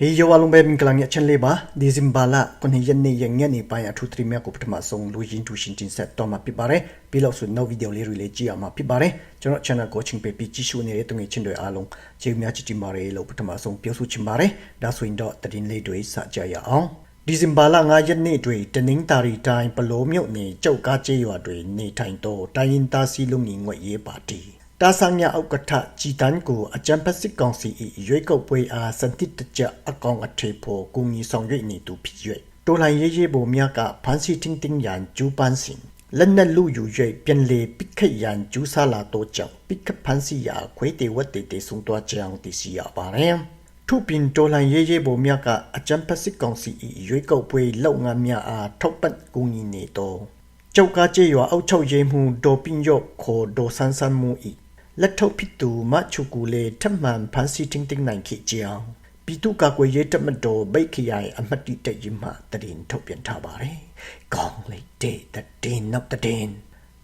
ဟေးယောအလုံးပဲမင်္ဂလာမြတ်ချန်လေးပါဒီဇင်ဘာလ9ရက်နေ့ရညနေပိုင်းအထူးသတိမြတ်ကိုပထမဆုံးလူရင်းတူရှင်တင်ဆက်တော့မှာဖြစ်ပါတယ်ပြီးတော့ဆိုနောက်ဗီဒီယိုလေးတွေလေးကြည့်အောင်မှာဖြစ်ပါတယ်ကျွန်တော် channel ကိုချင်းပေးပြီးကြည့်ရှုနေတဲ့သူငယ်ချင်းတွေအားလုံးကျေးဇူးများချစ်တင်ပါတယ်လို့ပထမဆုံးပြောဆိုချင်ပါတယ်ဒါဆိုရင်တော့တည်င်းလေးတွေစကြရအောင်ဒီဇင်ဘာလ9ရက်နေ့တွင်တနင်္သာရီတိုင်းပလိုမြို့နယ်ကြောက်ကားကျေးရွာတွင်နေထိုင်သောတိုင်းရင်းသားစည်းလုံးညီငွေရေးပါတီ တာဆန်ညာဥက္ကဋ္ဌကြည်တန်းကိုအကြံဖက်စစ်ကောင်စီ၏ရွေးကောက်ပွဲအားစံတိတကျအကောင်အထေဖို့ကူညီဆောင်ရွက်နေသူဖြစ်၍တော်လှန်ရေးရေးပေါ်များကဖန်စီတင်းတင်းရန်ကျူးပန်းစဉ်လက်နက်လူယူ၍ပြန်လေပိခတ်ရန်ကျူးဆလာတော့ကြောင့်ပိခတ်ဖန်စီရာခွေးတေဝတ်တေတေဆုံတော့ကြောင်းသိရှိရပါတယ်ထုပင်တော်လှန်ရေးရေးပေါ်များကအကြံဖက်စစ်ကောင်စီ၏ရွေးကောက်ပွဲလုပ်ငန်းများအားထောက်ပံ့ကူညီနေတော့ကျောက်ကကြေးရွာအောက်ချုပ်ရေးမှုဒေါ်ပင်ရော့ခေါ်ဒေါ်ဆန်းဆန်းမှု၏ လက်ထုတ်ဖြစ်သူမချုကူလေထပ်မန်ဖန်စီတင်းတင်းနိုင်ခေကြောင်းပြည်သူ့ကာကွယ်ရေးတပ်မတော်ဗိတ်ခရိုင်အမတ်တိတရင်မှတရင်ထုတ်ပြန်ထားပါတယ်။ကောင်းလိုက်တဲ့တည်နောက်တည်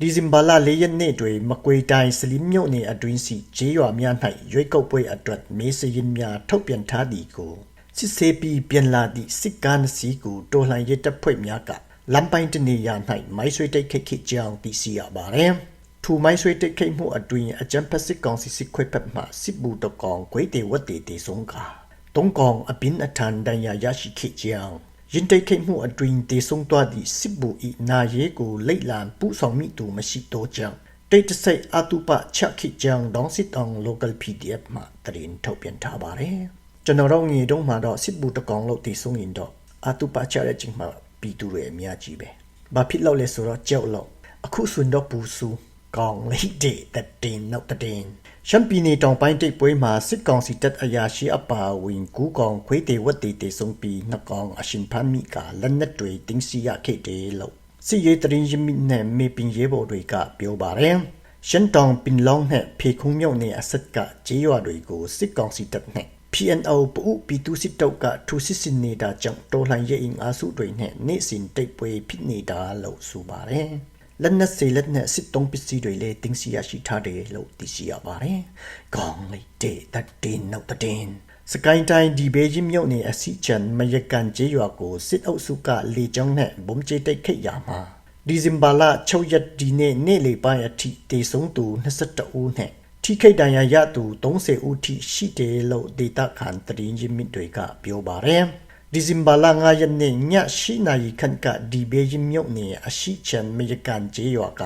ဒီဇင်ဘာလ၄ရက်နေ့တွင်မကွေတိုင်းစလင်းမြို့နယ်အတွင်းစီဂျေးရွာများ၌ရွေးကောက်ပွဲအတွက်မေးစရင်များထုတ်ပြန်ထားသည်ကိုစစ်ဆေးပြီးပြန်လာသည့်စစ်ကားနှစ်စီးကိုတော်လှန်ရေးတပ်ဖွဲ့များကလမ်းပိုင်းတနေရာ၌မိုင်းဆွေတိုက်ခတ်ခဲ့ကြောင်းသိရှိရပါတယ်။ ထူမိုင်းဆွေတိတ်ခိတ်မှုအတွင်အကြံဖက်စစ်ကောင်စီစစ်ခွေဖက်မှစစ်ဘူးတကောင်ခွေတေဝတ်တေတေဆုံးကတုံးကောင်အပင်အထန်တန်ရာရရှိခဲ့ကြောင်းရင်တိတ်ခိတ်မှုအတွင်တေဆုံးသွားသည့်စစ်ဘူးဤနာရဲကိုလိတ်လံပူဆောင်မိသူမရှိတော့ကြောင်းတိတ်တဆိတ်အတုပချက်ခိကြောင်းဒေါင်းစစ်တောင် local PDF မှာတရင်ထုတ်ပြန်ထားပါတယ်ကျွန်တော်တို့ငေတုံးမှာတော့စစ်ဘူးတကောင်လို့တေဆုံးရင်တော့အတုပချက်ရဲ့ချိန်မှာပြည်သူတွေအများကြီးပဲဘာဖြစ်လို့လဲဆိုတော့ကြောက်လို့အခုဆွန်တော့ပူဆူ ကောင်းလေးတဲ့တည်နောက်တည်ရှမ်ပီနီတောင်ပိုင်းတိတ်ပွဲမှာစစ်ကောင်စီတပ်အရာရှိအပါဝင်ကူကောင်ခွေးတေဝတ်တေတေဆုံးပြီးနှကောင်အရှင်ဖမ်းမိကလက်နက်တွေတင်းစီရခဲ့တယ်လို့စစ်ရေးတရင်ရမိနဲ့မေပင်ရဲဘော်တွေကပြောပါတယ်ရှန်တောင်ပင်လောင်းနဲ့ဖေခုံမြုံနဲ့အဆက်ကဂျေးရွာတွေကိုစစ်ကောင်စီတပ်နဲ့ PNO ပူပီတူစစ်တောက်ကထူစစ်စင်နေတာကြောင့်တော်လှန်ရေးအင်အားစုတွေနဲ့နေ့စဉ်တိတ်ပွဲဖြစ်နေတာလို့ဆိုပါတယ် လက်နက်စီလက်နက်စစ်တုံးပစ္စည်းတွေလည်းတင်စီရရှိထားတယ်လို့သိရှိရပါတယ်။ကောင်းလိုက်တဲ့တတင်နောက်တတင်စကိုင်းတိုင်းဒီဘေးကြီးမြို့နယ်အစီချန်မယကန်ကျေးရွာကိုစစ်အုပ်စုကလေကြောင်းနဲ့ဘုံကျဲတိုက်ခိုက်ရာမှာဒီဇင်ဘာလ6ရက်ဒီနေ့နေ့လေပိုင်းအထိတေဆုံးသူ22ဦးနဲ့ထိခိုက်ဒဏ်ရာရသူ30ဦးထိရှိတယ်လို့ဒေတာခန်တရင်ကြီးမြစ်တွေကပြောပါတယ်။ ဒီဇင်ဘာလ9ရက်နေ့ည8နာရီခန့်ကဒီဘေးမြုပ်နေအရှိချန်မေကန်ဂျေရွာက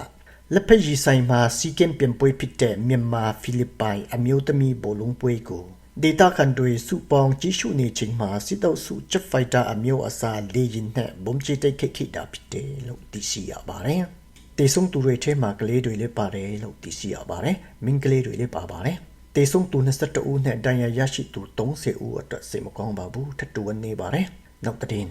လက်ဖက်ရည်ဆိုင်မှာစီကင်ပြန်ပွဲဖြစ်တဲ့မြန်မာဖိလစ်ပိုင်အမျိုးသမီးဘောလုံးပွဲကိုဒေတာကန်တွေစုပေါင်းကြီးစုနေချိန်မှာစစ်တောက်စုချက်ဖိုက်တာအမျိုးအစားလေရင်နဲ့ဘုံချတိတ်ခိတ်ခိတာဖြစ်တယ်လို့သိရှိရပါတယ်။တေဆုံသူတွေထဲမှာကလေးတွေလည်းပါတယ်လို့သိရှိရပါတယ်။မင်းကလေးတွေလည်းပါပါတယ်။ တေဆုံးသူ22ဦးနဲ့ဒဏ်ရာရရှိသူ30ဦးအတွက်စိတ်မကောင်းပါဘူးထတူနေပါတယ်နောက်တဲ့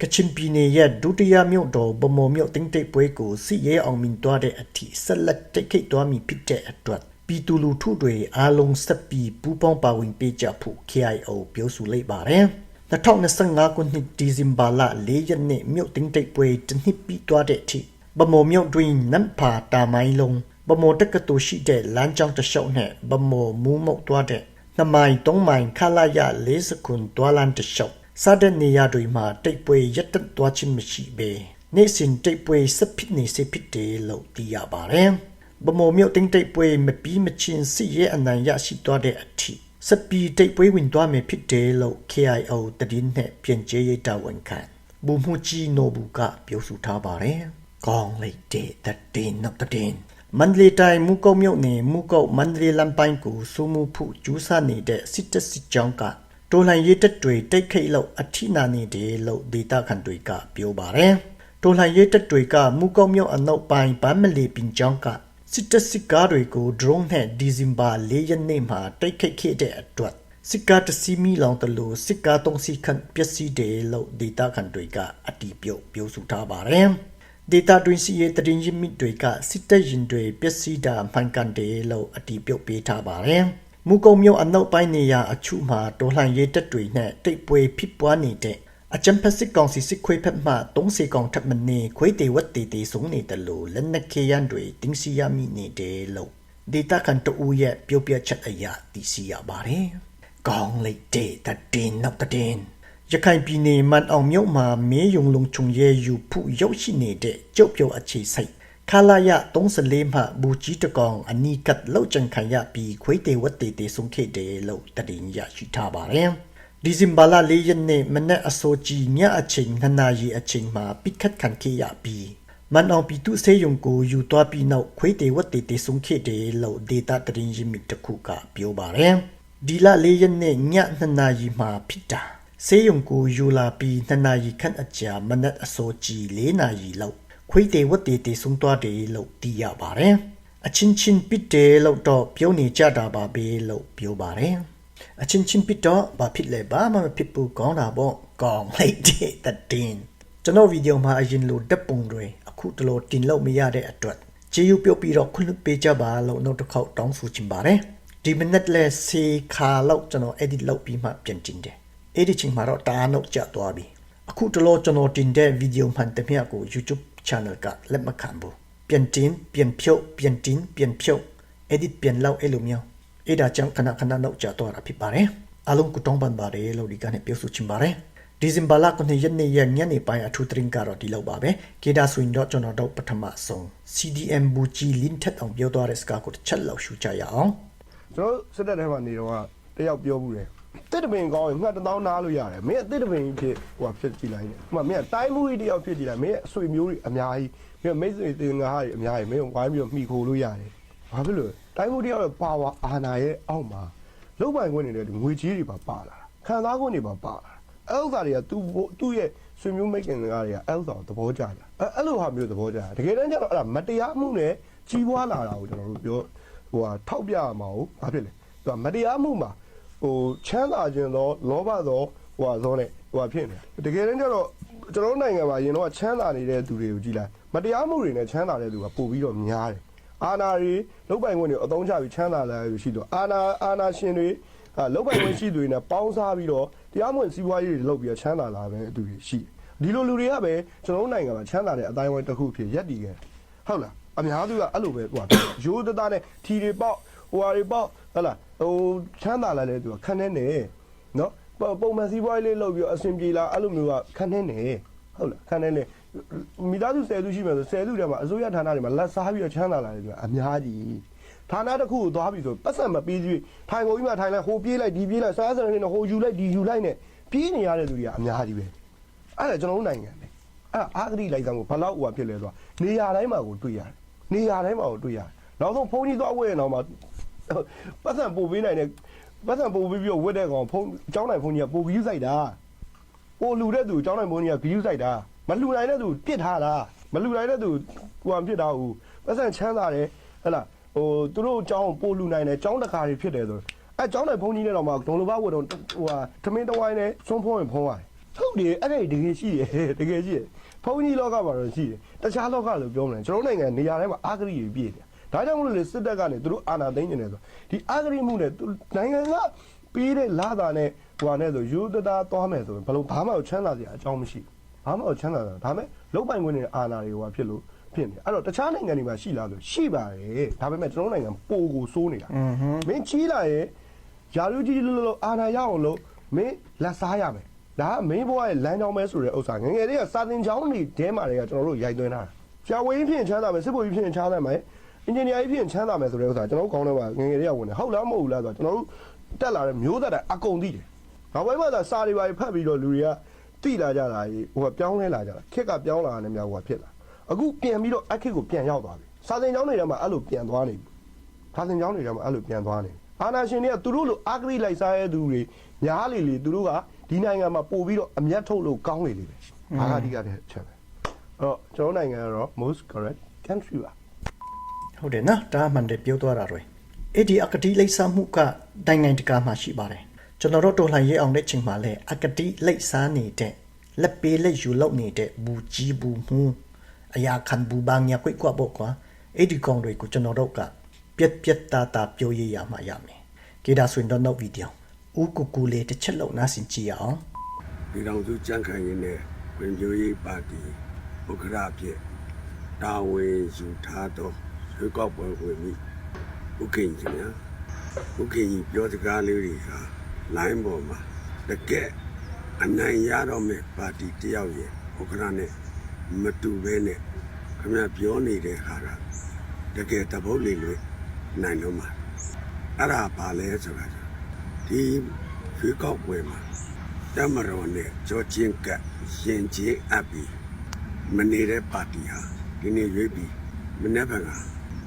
ကချင်ပြည်နယ်ရဲ့ဒုတိယမြို့တော်ဗမော်မြို့တင်းတိတ်ပွဲကိုစီရဲအောင်မြင်သွားတဲ့အထိဆက်လက်တိတ်ခိတ်သွားမည်ဖြစ်တဲ့အတွက်ပြည်သူလူထုတွေအားလုံးဆက်ပြီးပူးပေါင်းပါဝင်ပေးကြဖို့ KIO ပြောဆိုလိုက်ပါတယ်2025ခုနှစ်ဒီဇင်ဘာလ4ရက်နေ့မြို့တင်းတိတ်ပွဲတစ်နှစ်ပြီးသွားတဲ့အထိဗမော်မြို့တွင်နမ်ဖာတာမိုင်းလုံး ဗမော်တက္ကသိုလ်ရှိတဲ့လမ်းကြောင်းတစ်လျှောက်နဲ့ဗမော်မူးမုတ်သွားတဲ့နှစ်မိုင်သုံးမိုင်ခလာရ40ခုသွားလမ်းတစ်လျှောက်စတဲ့နေရာတွေမှာတိတ်ပွဲရက်တက်သွားခြင်းမရှိပဲနေ့စဉ်တိတ်ပွဲစပစ်နေစေဖြစ်တယ်လို့သိရပါတယ်ဗမော်မြို့တင်းတိတ်ပွဲမပြီးမချင်းစစ်ရဲအနိုင်ရရှိသွားတဲ့အထိစပီတိတ်ပွဲဝင်သွားမယ်ဖြစ်တယ်လို့ KIO တည်င်းနဲ့ပြင်ကျေးရတာဝန်ခံဘူမှုကြီးနိုဘူးကပြောဆိုထားပါတယ်ကောင်းလိုက်တဲ့တည်င်းနောက်တည်င်း မန္တလေးတိုင်းမူကုတ်မြို့နယ်မူကုတ်မန္တလေးလမ်းပိုင်းကိုစူးမှုဖို့ကျူးဆနေတဲ့စစ်တပ်စစ်ကြောင်းကတော်လှန်ရေးတပ်တွေတိတ်ခိတ်လို့အထိနာနေတယ်လို့ဒေတာခန်တွေကပြောပါတယ်။တော်လှန်ရေးတပ်တွေကမူကုတ်မြို့အနောက်ပိုင်းဗမ်းမလီပင်ကျောင်းကစစ်တပ်စစ်ကားတွေကို drone နဲ့ဒီဇင်ဘာ၄ရက်နေ့မှာတိတ်ခိတ်ခဲ့တဲ့အတွက်စစ်ကားတစီမီလောင်တလို့စစ်ကားသုံးစီခန့်ပျက်စီးတယ်လို့ဒေတာခန်တွေကအတီးပြုတ်ပြောဆိုထားပါတယ်။ data တွင်စီရဲ့တရင်ရင်းမြစ်တွေကစစ်တပ်ရင်တွေပျက်စီးတာမှန်ကန်တယ်လို့အတည်ပြုပေးထားပါတယ်။မူကုံမြို့အနောက်ပိုင်းနေရာအချို့မှာတော်လှန်ရေးတပ်တွေနဲ့တိတ်ပွဲဖြစ်ပွားနေတဲ့အကြံဖက်စစ်ကောင်စီစစ်ခွေးဖက်မှ30ကောင်ထပ်မနေခွေးတေဝတ်တေတေဆုံးနေတယ်လို့လက်နက်ခေရန်တွေတင်းစီရမိနေတယ်လို့ဒေတာကန်တူရဲ့ပြောပြချက်အရသိရှိရပါတယ်။ကောင်းလိုက်တဲ့တတင်နောက်တတင် ရခိုင်ပြည်နယ်မန်အောင်မြို့မှာမေယုံလုံချုံရဲယူဖုရောက်ရှိနေတဲ့ကျုပ်ပြောအခြေစိုက်ခလာရ34မှဘူကြီးတကောင်အနီးကပ်လောက်ချန်ခံရပြီးခွေးတေဝတ်တေတေဆုံးခဲ့တယ်လို့တတင်ရရှိထားပါတယ်ဒီဇင်ဘာလ၄ရက်နေ့မနက်အစောကြီးညအချိန်နှစ်နာရီအချိန်မှာပိတ်ခတ်ခံခဲ့ရပြီးမန်အောင်ပြည်သူစေယုံကိုယူသွားပြီးနောက်ခွေးတေဝတ်တေတေဆုံးခဲ့တယ်လို့ဒေတာတရင်ရင်းမြစ်တစ်ခုကပြောပါတယ်ဒီလ၄ရက်နေ့ညနှစ်နာရီမှာဖြစ်တာ စေယုံကိုယူလာပြီးနှစ်နာရီခန့်အကြာမနက်အစောကြီး၄နာရီလောက်ခွေးတေဝတ်တေတေဆုံးသွားတယ်လို့သိရပါတယ်အချင်းချင်းပစ်တယ်လို့တော့ပြောနေကြတာပါပဲလို့ပြောပါတယ်အချင်းချင်းပစ်တော့ဘာဖြစ်လဲဘာမှမဖြစ်ဘူးကောင်းတာပေါ့ကောင်းလိုက်တဲ့တတင်ကျွန်တော်ဗီဒီယိုမှာအရင်လိုတက်ပုံတွေအခုတလို့တင်လို့မရတဲ့အတွက်ကြေးယူပြုတ်ပြီးတော့ခွင့်လွှတ်ပေးကြပါလို့နောက်တစ်ခေါက်တောင်းဆိုချင်ပါတယ်ဒီမနက်လဲစေခါလောက်ကျွန်တော် edit လုပ်ပြီးမှပြန်တင်တယ် အဲ့ဒီချိန်မှာတော့တားနောက်ကျသွားပြီအခုတလို့ကျွန်တော်တင်တဲ့ဗီဒီယိုမှန်တမျှကို YouTube channel ကလက်မခံဘူးပြန်တင်ပြန်ဖြုတ်ပြန်တင်ပြန်ဖြုတ် edit ပြန်လောက်အဲ့လိုမျိုးအဲ့ဒါကြောင့်ခဏခဏနောက်ကျတော့တာဖြစ်ပါတယ်အလုံးကူတောင်းပန်ပါတယ်လို့ဒီကနေ့ပြောဆိုချင်ပါတယ်ဒီဇင်ဘာလ9ရက်နေ့ရက်ညနေပိုင်းအထူးသတင်းကတော့ဒီလောက်ပါပဲကေဒါဆိုရင်တော့ကျွန်တော်တို့ပထမဆုံး CDM ဘူကြီးလင်းထက်အောင်ပြောသွားတဲ့စကားကိုတစ်ချက်လောက်ရှုကြရအောင်ကျွန်တော်စစ်တပ်ထဲမှာနေတော့တယောက်ပြောဘူးတယ် တစ်တပင်ကောင်းရင်ငှက်တစ်သောင်းနားလို့ရတယ်မင်းတစ်တပင်ကြီးဖြစ်ဟိုဖြစ်ကြည့်လိုက်နေဥပမာမင်းတိုင်းမှုကြီးတယောက်ဖြစ်ကြည့်လိုက်မင်းအဆွေမျိုးတွေအများကြီးမင်းမိတ်ဆွေတင်ငါးတွေအများကြီးမင်းဝိုင်းပြီးတော့မှီခိုလို့ရတယ်ဘာဖြစ်လို့တိုင်းမှုတယောက်ရဲ့ပါဝါအာဏာရဲ့အောက်မှာလုံပိုင်ခွင့်နေတဲ့ငွေကြီးတွေပါပါလာခံစားခွင့်တွေပါပါလာအဲ့ဥစ္စာတွေကသူ့သူ့ရဲ့ဆွေမျိုးမိတ်ခင်တွေကအဲ့ဥစ္စာကိုသဘောကျကြအဲ့အဲ့လိုဟာမျိုးသဘောကျတကယ်တမ်းကျတော့အဲ့ဒါမတရားမှုနဲ့ကြီးပွားလာတာကိုကျွန်တော်တို့ပြောဟိုဟာထောက်ပြရမှာဟုတ်ဘာဖြစ်လဲသူကမတရားမှုမှာ ဟိုချမ်းသာခြင်းသောလောဘသောဟိုဟာသောနဲ့ဟိုဟာဖြစ်နေတကယ်တမ်းကျတော့ကျွန်တော်တို့နိုင်ငံမှာရင်တော့ချမ်းသာနေတဲ့သူတွေကိုကြည့်လိုက်မတရားမှုတွေနဲ့ချမ်းသာတဲ့သူကပို့ပြီးတော့များတယ်အာနာတွေလုတ်ပိုင်ခွင့်တွေအသုံးချပြီးချမ်းသာလာရရှိတော့အာနာအာနာရှင်တွေအာလုတ်ပိုင်ခွင့်ရှိသူတွေနဲ့ပေါင်းစားပြီးတော့တရားမဝင်စီးပွားရေးတွေလုပ်ပြီးတော့ချမ်းသာလာတဲ့သူတွေရှိတယ်ဒီလိုလူတွေကပဲကျွန်တော်တို့နိုင်ငံမှာချမ်းသာတဲ့အတိုင်းအဝိုင်းတစ်ခုဖြစ်ရက်တည်ခဲ့ဟုတ်လားအများစုကအဲ့လိုပဲဟိုရိုးသားသားနဲ့ထီတွေပေါက် ဟိုဟာတွေပေါက်ဟုတ်လားဟိုချမ်းသာလာတဲ့သူကခန်းနေနေနော်ပုံမှန်စီးပွားရေးလေးလုပ်ပြီးတော့အဆင်ပြေလာအဲ့လိုမျိုးကခန်းနေနေဟုတ်လားခန်းနေနေမိသားစု10စုရှိမယ်ဆို10စုထဲမှာအစိုးရဌာနတွေမှာလက်စားပြီးတော့ချမ်းသာလာတယ်သူကအများကြီးဌာနတစ်ခုကိုသွားပြီဆိုပတ်စံမပေးကြည့်ထိုင်ကုန်ကြီးမှာထိုင်လိုက်ဟိုပြေးလိုက်ဒီပြေးလိုက်စားစရနေဟိုယူလိုက်ဒီယူလိုက်နဲ့ပြေးနေရတဲ့သူတွေကအများကြီးပဲအဲ့ဒါကျွန်တော်တို့နိုင်ငံလေအဲ့အာဂရိလိုက်ဆောင်ကိုဘလောက်ဟိုဖြစ်လဲဆိုတော့နေရာတိုင်းမှာကိုတွေ့ရတယ်နေရာတိုင်းမှာကိုတွေ့ရတယ်နောက်ဆုံးဖုန်းကြီးသွားဝဲရအောင်မှာ ပတ်စံပို့ပေးနိုင်တဲ့ပတ်စံပို့ပေးပြီးတော့ဝက်တဲ့ကောင်ဖုန်းအကြောင်းနိုင်ဖုန်းကြီးကပို့ပြီးဆိုင်တာပို့လူတဲ့သူအကြောင်းနိုင်ဖုန်းကြီးကဂီယူဆိုင်တာမလူနိုင်တဲ့သူပြစ်ထားတာမလူနိုင်တဲ့သူဟိုအပြစ်တာဟုတ်ပတ်စံချမ်းသာတယ်ဟဲ့လားဟိုသူတို့အကြောင်းပို့လူနိုင်တယ်အကြောင်းတကာတွေဖြစ်တယ်ဆိုအဲအကြောင်းနိုင်ဖုန်းကြီးနဲ့တော့မှဒုံလိုဘဝတ်တော့ဟိုဟာထမင်းတဝိုင်းနဲ့စွန်းဖုံးရင်ဖုံးရတယ်ဟုတ်တယ်အဲ့ဒါတကယ်ရှိတယ်တကယ်ရှိတယ်ဖုန်းကြီးလောကမှာတော့ရှိတယ်တခြားလောကလို့ပြောမလဲကျွန်တော်နိုင်ငံနေရာတိုင်းမှာအာဂရိတွေပြည့်တယ် ဒါကြောင့်မလို့လေစစ်တပ်ကနေသူတို့အာဏာသိမ်းနေတယ်ဆိုဒီအာဂရိမှုနဲ့နိုင်ငံကပေးတဲ့လာတာနဲ့ဟိုဟာနဲ့ဆိုယူတတာသွားမယ်ဆိုရင်ဘယ်လိုဘာမှချမ်းသာစရာအကြောင်းမရှိဘာမှချမ်းသာတာဒါပေမဲ့လုတ်ပိုင်ခွင့်နဲ့အာဏာတွေဟိုဟာဖြစ်လို့ဖြစ်နေအဲ့တော့တခြားနိုင်ငံတွေမှာရှိလားဆိုရှိပါတယ်ဒါပေမဲ့ကျွန်တော်နိုင်ငံပိုကိုစိုးနေတာမင်းချီးလာရဲ့ယာရုကြီးလို့လို့အာဏာရအောင်လို့မင်းလက်စားရမယ်ဒါကမင်းဘဝရဲ့လမ်းကြောင်းပဲဆိုတဲ့ဥစ္စာငငယ်လေးကစာတင်ချောင်းတွေတဲမှာတွေကကျွန်တော်တို့ရိုက်သွင်းတာဆရာဝန်ကြီးဖြစ်ချမ်းသာမယ်စစ်ဗိုလ်ကြီးဖြစ်ချမ်းသာမယ် အင်ဂျင်နီယာကြီးဖြစ်ချမ်းသာမယ်ဆိုတဲ့ဥစ္စာကျွန်တော်တို့ကောင်းတော့ငငယ်လေးကဝင်တယ်ဟုတ်လားမဟုတ်ဘူးလားဆိုတော့ကျွန်တော်တို့တက်လာတဲ့မျိုးသက်တဲ့အကုန်သိတယ်နောက်ပိုင်းမှာသာစာတွေပါဖတ်ပြီးတော့လူတွေကသိလာကြတာဟိုကပြောင်းလဲလာကြတာခက်ကပြောင်းလာတယ်များဟိုကဖြစ်လာအခုပြန်ပြီးတော့အခက်ကိုပြန်ရောက်သွားပြီစာသင်ကျောင်းတွေထဲမှာအဲ့လိုပြန်သွားနေပြီစာသင်ကျောင်းတွေထဲမှာအဲ့လိုပြန်သွားနေအာနာရှင်တွေကသူတို့လိုအာဂရိလိုက်စားရတဲ့သူတွေများလေလေသူတို့ကဒီနိုင်ငံမှာပို့ပြီးတော့အမျက်ထုတ်လို့ကောင်းလေလေပဲဘာကအဓိကတဲ့ချက်ပဲအဲ့တော့ကျွန်တော်နိုင်ငံကတော့ most correct country ပါ ဟုတ်တယ်နော်ဒါမှန်တယ်ပြောသွားတာတွေအဲ့ဒီအကတိလိပ်စာမှုကနိုင်ငံတကာမှာရှိပါတယ်ကျွန်တော်တို့တော်လှန်ရေးအောင်တဲ့ချိန်မှာလဲအကတိလိပ်စာနေတဲ့လက်ပေးလက်ယူလုပ်နေတဲ့ဘူကြီးဘူမှုအရာခံဘူဘန်းညာကွိကွာပေါ့ကွာအဲ့ဒီကောင်တွေကိုကျွန်တော်တို့ကပြက်ပြက်တာတာပြောရရမှာရမယ်ကေဒါဆိုရင်တော့နောက်ဗီဒီယိုဦးကူကူလေးတစ်ချက်လောက်နားဆင်ကြည့်ရအောင်ပြည်တော်စုကြံ့ခိုင်ရေးနဲ့ဝင်ပြိုးရေးပါတီဥက္ကရာဖြစ်တာဝန်ယူထားသော ရွေးကောက်ပွဲဝင်ပြီဥက္ကဋ္ဌကြီးများဥက္ကဋ္ဌကြီးပြောစကားလေးတွေကလိုင်းပေါ်မှာတကယ်အနိုင်ရတော့မဲ့ပါတီတယောက်ရဲ့ဥက္ကဋ္ဌနဲ့မတူဘဲနဲ့ခင်ဗျပြောနေတဲ့ခါကတကယ်တပုတ်လေးလွေနိုင်လို့မှာအဲ့ဒါပါလဲဆိုတာဒီရွေးကောက်ပွဲမှာတမတော်နဲ့ကြောချင်းကပ်ရင်ချင်းအပ်ပြီးမနေတဲ့ပါတီဟာဒီနေ့ရွေးပြီးမနေ့က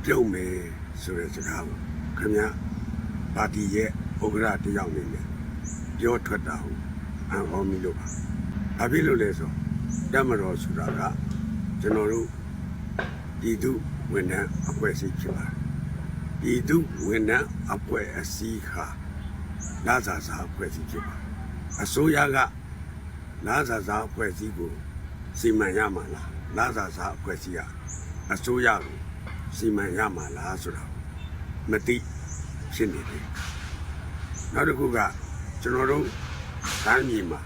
ပြုတ်မယ်ဆိုတဲ့စကားကိုခင်ဗျပါတီရဲ့ဥက္ကဋ္ဌတယောက်နေနဲ့ပြောထွက်တာဟုတ်အံ့ဩမိလို့ပါဘာဖြစ်လို့လဲဆိုတမတော်ဆိုတာကကျွန်တော်တို့ဒီသူဝန်ထမ်းအဖွဲ့အစည်းဖြစ်ပါတယ်ဒီသူဝန်ထမ်းအဖွဲ့အစည်းဟာလာစာစာအဖွဲ့အစည်းဖြစ်ပါတယ်အစိုးရကလာစာစာအဖွဲ့အစည်းကိုစီမံရမှာလားလာစာစာအဖွဲ့အစည်းကအစိုးရကို စီမံရမှာလားဆိုတာမသိဖြစ်နေတယ်နောက်တစ်ခုကကျွန်တော်တို့တိုင်းပြည်မှာ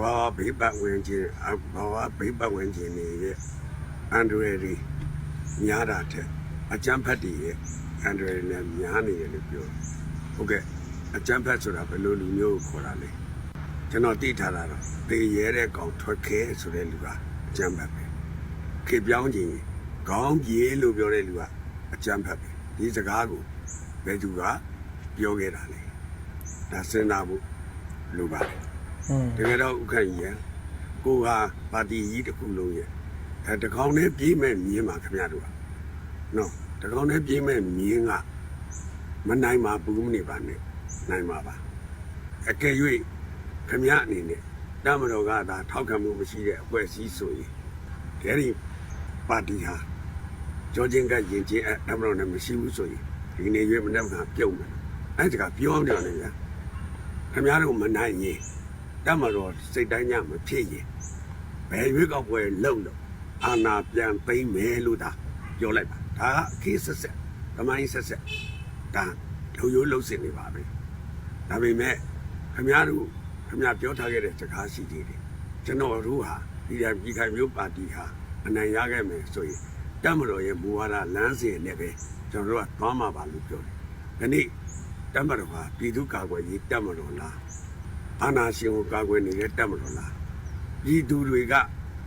ဘာဝဘေးပတ်ဝင်ခြင်းအဘာဝဘေးပတ်ဝင်ခြင်းတွေရဲ့အန်ဒရယ်တွေများတာတဲ့အကြမ်းဖက်တွေရဲ့အန်ဒရယ်နဲ့များနေတယ်လို့ပြောတယ်ဟုတ်ကဲ့အကြမ်းဖက်ဆိုတာဘယ်လိုလူမျိုးကိုခေါ်တာလဲကျွန်တော်သိထားတာတော့တေရဲတဲ့ကောင်ထွက်ခဲဆိုတဲ့လူကအကြမ်းဖက်ပဲခေပြောင်းခြင်း ခေါင်းပြေးလို့ပြောတဲ့လူကအကြမ်းဖက်ပဲဒီစကားကိုဘယ်သူကပြောခဲ့တာလဲဒါစဉ်းစားဖို့လိုပါတယ်อืมတကယ်တော့ဥက္ကဋ္ဌကြီးရယ်ကိုကပါတီကြီးတစ်ခုလုံးရဲ့အဲတကောင်နဲ့ပြေးမဲ့မြင်းပါခင်ဗျားတို့ကနော်တကောင်နဲ့ပြေးမဲ့မြင်းကမနိုင်ပါဘူးမနေပါနဲ့နိုင်ပါပါအကယ်၍ခင်ဗျားအနေနဲ့တမတော်ကသာထောက်ခံမှုမရှိတဲ့အဖွဲ့အစည်းဆိုရင်ဒီပါတီဟာ ကြောချင်းကရင်ချင်းအတမတော်နဲ့မရှိဘူးဆိုရင်ဒီနေ့ရွေးမနေ့ကပြုတ်မယ်အဲ့ဒါကပြောနေတယ်ဗျာခင်ဗျားတို့မနိုင်ရင်တတ်မတော်စိတ်တိုင်းညမဖြစ်ရင်ဘယ်ရွေးကောက်ပွဲလုံလို့အာနာပြန်သိမ်းမယ်လို့ဒါပြောလိုက်ပါဒါကခေတ်ဆက်ဆက်ဓမ္မကြီးဆက်ဆက်ဒါလူရိုးလှုပ်စင်နေပါပဲဒါပေမဲ့ခမရတို့ခမရပြောထားခဲ့တဲ့စကားရှိသေးတယ်ကျွန်တော်တို့ဟာဒီရပြည်ခိုင်မျိုးပါတီဟာအနိုင်ရခဲ့မယ်ဆိုရင် တတ်မတော်ရဲ့မူဝါဒလမ်းစဉ်နဲ့ပဲကျွန်တော်တို့ကသွားမှာပါလို့ပြောတယ်ဒီနေ့တတ်မတော်ဟာပြည်သူ့ကာကွယ်ရေးတတ်မတော်လားအာနာရှင်ကိုကာကွယ်နေတဲ့တပ်မတော်လားပြည်သူတွေက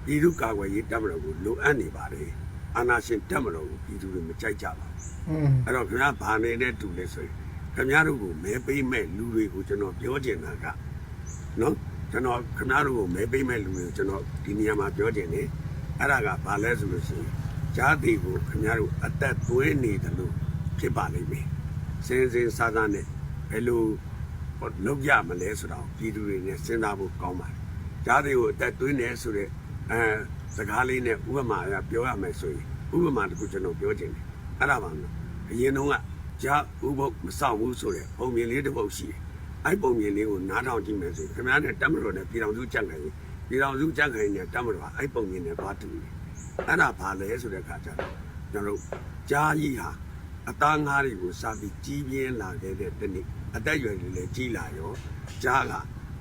ပြည်သူကာကွယ်ရေးတပ်မတော်ကိုလိုအပ်နေပါတယ်အာနာရှင်တပ်မတော်ကိုပြည်သူတွေမကြိုက်ကြပါဘူးอืมအဲ့တော့ခင်ဗျားဗာနေတဲ့တူလဲဆိုရင်ခင်ဗျားတို့ကိုမဲပေးမဲ့လူတွေကိုကျွန်တော်ပြောချင်တာကနော်ကျွန်တော်ခင်ဗျားတို့ကိုမဲပေးမဲ့လူတွေကိုကျွန်တော်ဒီနေရာမှာပြောချင်တယ်အဲ့ဒါကဘာလဲဆိုလို့ရှိရင် ဂျာတိကိုခင်ဗျားတို့အသက်သွင်းနေတယ်လို့ဖြစ်ပါလိမ့်မယ်စင်စင်စားစားနဲ့ဘယ်လိုဟိုလောက်ရမလဲဆိုတော့ပြည်သူတွေနဲ့စဉ်းစားဖို့ကောင်းပါတယ်။ဂျားတွေကိုအသက်သွင်းတယ်ဆိုတော့အဲစကားလေးနဲ့ဥပမာအရပြောရမယ်ဆိုရင်ဥပမာတစ်ခုကျွန်တော်ပြောချင်တယ်။အဲ့ဒါပါနော်။အရင်တုန်းကဂျားဥပုပ်မဆောင်ဘူးဆိုတဲ့ပုံမြင်လေးတစ်ပုတ်ရှိတယ်။အဲ့ပုံမြင်လေးကိုနားထောင်ကြည့်မယ်ဆိုရင်ခင်ဗျားနဲ့တက်မတော်နဲ့ပြည်တော်စုကြက်နိုင်ရင်ပြည်တော်စုကြက်နိုင်တဲ့တက်မတော်ကအဲ့ပုံမြင်နဲ့ဘာတူလဲ။ အဲ့ဒါဘာလဲဆိုတဲ့အခါကျတော့ကျွန်တော်တို့ဂျားကြီးဟာအသားငါးတွေကိုစားပြီးကြီးပြင်းလာခဲ့တဲ့တနေ့အသက်အရွယ်တွေလည်းကြီးလာရောကြားက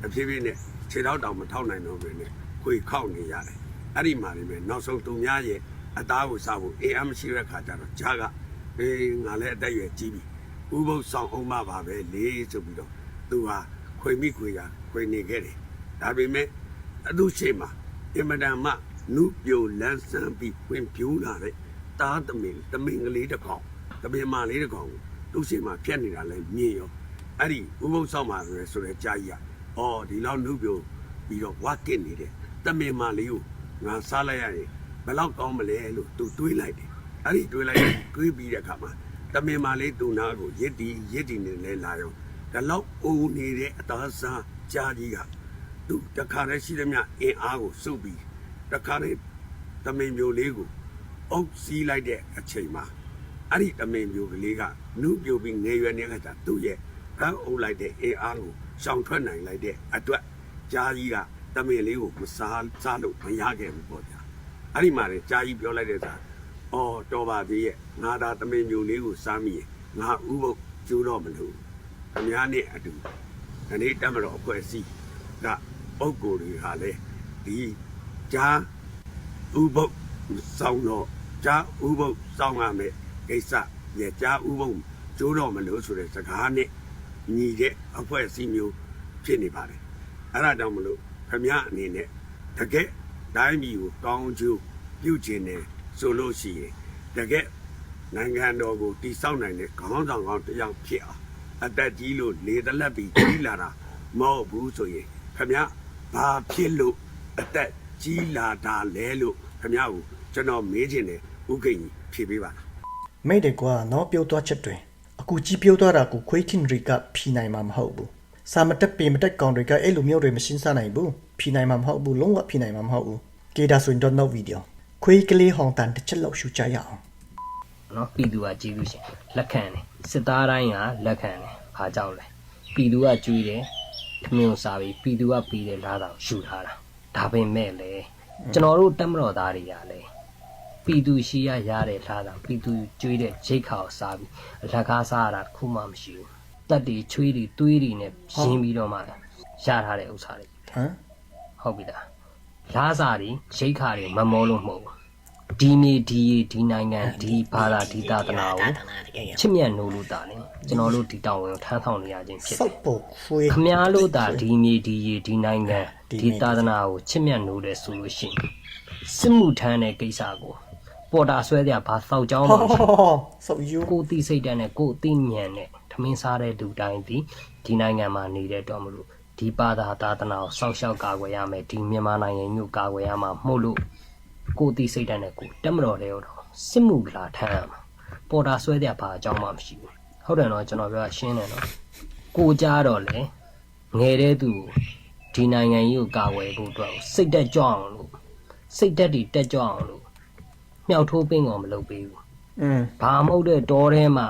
အဖြစ်ဖြစ်နဲ့ခြေထောက်တောင်မထောက်နိုင်တော့ဘဲနဲ့ခွေခောက်နေရတယ်အဲ့ဒီမှာနေမယ်နောက်ဆုံးသူများရဲ့အသားကိုစားဖို့အေးအမရှိတဲ့ခါကျတော့ကြားကအေးငါလည်းအသက်အရွယ်ကြီးပြီဥပုပ်ဆောင်အောင်မပါပဲလေဆိုပြီးတော့သူဟာခွေမိခွေကခွေနေခဲ့တယ်ဒါပေမဲ့အသူရှိမှာအင်မတန်မှ နုပြိုလန်းဆန်းပြီးပွင့်ပြူးလာတဲ့တားသမင်သမင်ကလေးတစ်ကောင်တပင်မာလေးတစ်ကောင်ကိုသူ့ရှိမှဖြတ်နေတာလဲမြင်ရောအဲ့ဒီဥပုသ်ဆောင်မှာဆိုရယ်ဆိုရဲကြာကြီးอ่ะအော်ဒီလောက်နှုတ်ပြပြီးတော့ဝါကစ်နေတယ်တပင်မာလေးကိုငါစားလိုက်ရရင်ဘယ်လောက်ကောင်းမလဲလို့သူတွေးလိုက်တယ်အဲ့ဒီတွေးလိုက်တွေးပြီးတဲ့အခါမှာတပင်မာလေးသူ့နာကိုရစ်တီရစ်တီနေလဲလာရောဒါလောက်အိုနေတဲ့အသားစားကြာကြီးကသူတခါတည်းရှိသမျှအင်အားကိုစုပ်ပြီး တခါတည်းတမင်မျိုးလေးကိုအုပ်စီးလိုက်တဲ့အချိန်မှာအဲ့ဒီတမင်မျိုးကလေးကနုပြိုပြီးငယ်ရွယ်နေတဲ့အခါကျသူ့ရဲ့ကန်းအုပ်လိုက်တဲ့အေးအားကိုရှောင်ထွက်နိုင်လိုက်တဲ့အတွက်ကြားကြီးကတမင်လေးကိုမစားစားလို့မရခဲ့ဘူးပေါ့ဗျာအဲ့ဒီမှာလေကြားကြီးပြောလိုက်တဲ့အခါအော်တော်ပါသေးရဲ့ငါသာတမင်မျိုးလေးကိုစားမိရင်ငါဥပုပ်ကျိုးတော့မလို့ခမည်းနဲ့အတူဒီနေ့တမတော်အဖွဲ့အစည်းကပုံကိုယ်တွေဟာလေဒီ ကြားဥပုပ်စောင်းတော့ဂျာဥပုပ်စောင်းရမယ်ကိစ္စရဲ့ဂျာဥပုပ်ကျိုးတော့မလို့ဆိုတဲ့စကားနဲ့ညီတဲ့အဖွဲ့အစည်းမျိုးဖြစ်နေပါတယ်အဲ့ဒါကြောင့်မလို့ခမရအနေနဲ့တကယ်တိုင်းပြည်ကိုကောင်းကျိုးပြုကျင်တယ်ဆိုလို့ရှိရင်တကယ်နိုင်ငံတော်ကိုတည်ဆောက်နိုင်တဲ့ခေါင်းဆောင်ကောင်းတစ်ယောက်ဖြစ်အောင်အသက်ကြီးလို့လေတလက်ပြီးကြီးလာတာမဟုတ်ဘူးဆိုရင်ခမရဘာဖြစ်လို့အသက် ကြီးလာတာလဲလို့ခမရကိုကျွန်တော်မေးချင်တယ်ဥက္ကိန်းကြီးဖြေပေးပါလားမိတ်တယ်ကွာနော်ပြောသွားချက်တွေအခုကြီးပြောသွားတာကိုခွေးခင်ရီကဖြီနိုင်မှာမဟုတ်ဘူးစာမတက်ပေမတက်ကောင်တွေကအဲ့လိုမျိုးတွေမရှင်းစားနိုင်ဘူးဖြီနိုင်မှာမဟုတ်ဘူးလုံးဝဖြီနိုင်မှာမဟုတ်ဘူးကေဒါဆိုရင်တော့ no video ခွေးကလေးဟောင်းတန်တစ်ချက်လောက်ရှူကြရအောင်နော်ပြည်သူကကျေးဇူးရှင်လက်ခံတယ်စစ်သားတိုင်းကလက်ခံတယ်ဘာကြောင့်လဲပြည်သူကကြွေးတယ်ခမင်းကိုစားပြီးပြည်သူကပြီးတယ်လားတော့ယူထားတာ ဒါပေမဲ့လေကျွန်တော်တို့တက်မတော်သားတွေကလည်းပြည်သူရှိရရတဲ့လားတော့ပြည်သူကြွေးတဲ့ဂျိတ်ခါကိုစားပြီးလက်ကားစားရတာတစ်ခုမှမရှိဘူးတက်တွေချွေးတွေတွေးတွေနဲ့ရင်းပြီးတော့မှရထားတဲ့ဥစ္စာတွေဟမ်ဟုတ်ပြီလားလားစာတွေရိတ်ခါတွေမမောလို့မဟုတ်ဘူး ဒီမြေဒီရေဒီနိုင်ငံဒီဘာသာဒီသာသနာကိုချစ်မြတ်နိုးလို့တာလေကျွန်တော်တို့ဒီတောင်းဝင်ကိုထမ်းဆောင်နေရခြင်းဖြစ်စောတယ်က်ပုတ်ခွေးခမားလို့တာဒီမြေဒီရေဒီနိုင်ငံဒီဒီမြေသာသနာကိုချစ်မြတ်နိုးတယ်ဆိုလို့ရှိရင်စစ်မှုထမ်းတဲ့ကိစ္စကိုပေါ်တာဆွဲကြဘာသောက်ကြောင်းဟောမှမရှိဘူးစောက်ယူကိုယ်သိစိတ်ဓာတ်နဲ့ကိုယ်အသိဉာဏ်နဲ့ထမင်းစားတဲ့လူတိုင်းဒီဒီနိုင်ငံမှာနေတဲ့တော့မလို့ဒီပါသာသာသနာကိုစောက်ရှောက်ကာကွယ်ရမယ်ဒီမြန်မာနိုင်ငံမျိုးကာကွယ်ရမှာမှုလို့ ကိုယ်သိစိတ်ဓာတ်နဲ့ကိုယ်တက်မတော်တဲ့တော့စစ်မှုလာထမ်းရမှာပေါ်တာဆွဲတဲ့ဘာအကြောင်းမှမရှိဘူးဟုတ်တယ်နော်ကျွန်တော်ပြောတာရှင်းတယ်နော်ကိုကြတော့လေငယ်တဲ့သူကိုဒီနိုင်ငံကြီးကိုကာကွယ်ဖို့အတွက်စိတ်တက်ကြွအောင်လို့စိတ်တက်တွေတက်ကြွအောင်လို့မြောက်ထိုးပင်းကောင်မလုပ်ပေးဘူးอืมဘာမဟုတ်တဲ့တောထဲမှာ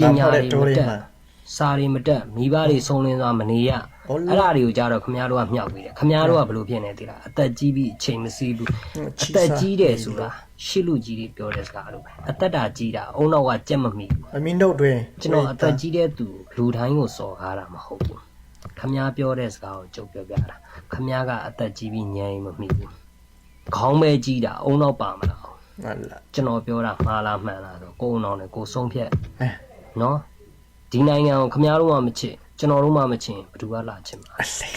ပဘာညာမှတွေတဲ့မတောထဲတက်မှာစာတွေမတက်မိဘတွေဆုံးလင်းစွာမနေရဟုတ်လား အဲ့ဒါတွေကိုကြတော့ခမရတို့ကမြောက်ပြီးတယ်ခမရတို့ကဘယ်လိုဖြစ်နေသေးလားအသက်ကြီးပြီးအချိန်မစည်းဘူးအသက်ကြီးတယ်ဆိုတာရှစ်လူကြီးတွေပြောတဲ့စကားလိုပဲအသက်တာကြီးတာအုံနောက်ကကြက်မမိဘူးအမင်းတို့တွင်ကျွန်တော်အသက်ကြီးတဲ့သူလူတိုင်းကိုစော်ကားတာမဟုတ်ဘူးခမရပြောတဲ့စကားကိုကြုတ်ပြောပြတာခမရကအသက်ကြီးပြီးညံရင်မမိဘူးခေါင်းပဲကြီးတာအုံနောက်ပါမလားမှန်လားကျွန်တော်ပြောတာမှားလားမှန်လားဆိုကိုယ်အောင်နဲ့ကိုယ်ဆုံးဖြတ်နော်ဒီနိုင်ငံကိုခမရတို့ကမချစ် ကျွန်တော်တို့မှမချင်ဘယ်သူကလာချင်မှာအလေ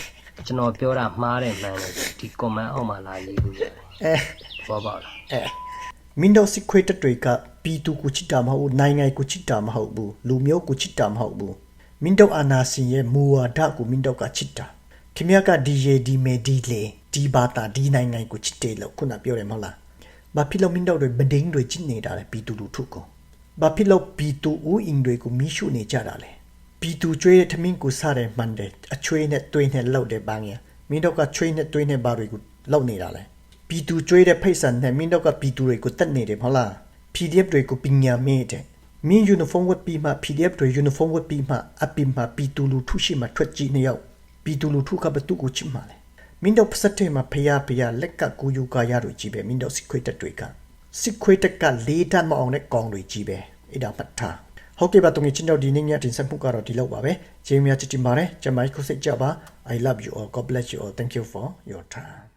ကျွန်တော်ပြောတာမှားတယ်မှန်တယ်ဆိုဒီ comment အောက်မှာလာရေးလို့ရတယ်အဲဘောပါလားအဲမင်းတို့စစ်ခွေးတက်တွေကပီတူကိုချစ်တာမဟုတ်ဘူးနိုင်ငံကိုချစ်တာမဟုတ်ဘူးလူမျိုးကိုချစ်တာမဟုတ်ဘူးမင်းတို့အာနာစင်ရဲ့မူဝါဒကိုမင်းတို့ကချစ်တာခင်ဗျားကဒီရေဒီမေဒီလေဒီဘာတာဒီနိုင်ငံကိုချစ်တယ်လို့ခုနပြောတယ်မဟုတ်လားဘာဖြစ်လို့မင်းတို့တွေဗဒင်းတွေချစ်နေတာလဲပီတူလူထုကိုဘာဖြစ်လို့ပီတူဦးအင်တွေကိုမီးရှို့နေကြတာလဲ ပီတူကျွေးတဲ့ထမင်းကိုစားတယ်မှန်တယ်အချွေးနဲ့တွေးနဲ့လောက်တယ်ဘာငယ်မင်းတို့ကချွေးနဲ့တွေးနဲ့ဘာတွေကိုလောက်နေတာလဲပီတူကျွေးတဲ့ဖိတ်ဆန်နဲ့မင်းတို့ကပီတူတွေကိုတက်နေတယ်မဟုတ်လား PDF တွေကိုပညာမေးတယ်မင်း uniform ဝတ်ပြီးမှ PDF တွေ uniform ဝတ်ပြီးမှအပင်မှပီတူလူထုရှိမှထွက်ကြည့်နေရောက်ပီတူလူထုကဘသူကိုချစ်မှလဲမင်းတို့ပစတ်ထဲမှာဖျားဖျားလက်ကကိုယူကာရတွေကြီးပဲမင်းတို့စစ်ခွေးတက်တွေကစစ်ခွေးတက်ကလေးတတ်မအောင်တဲ့ကောင်တွေကြီးပဲအဲ့ဒါမှတ်ထား ဟုတ်ကဲ့ပါတုံးချင်းတို့ဒီနေ့ညတင်ဆက်မှုကတော့ဒီလောက်ပါပဲဂျေမီယာချစ်တင်ပါတယ်ကျမကြီးခုစိတ်ကြပါ I love you all God bless you all thank you for your time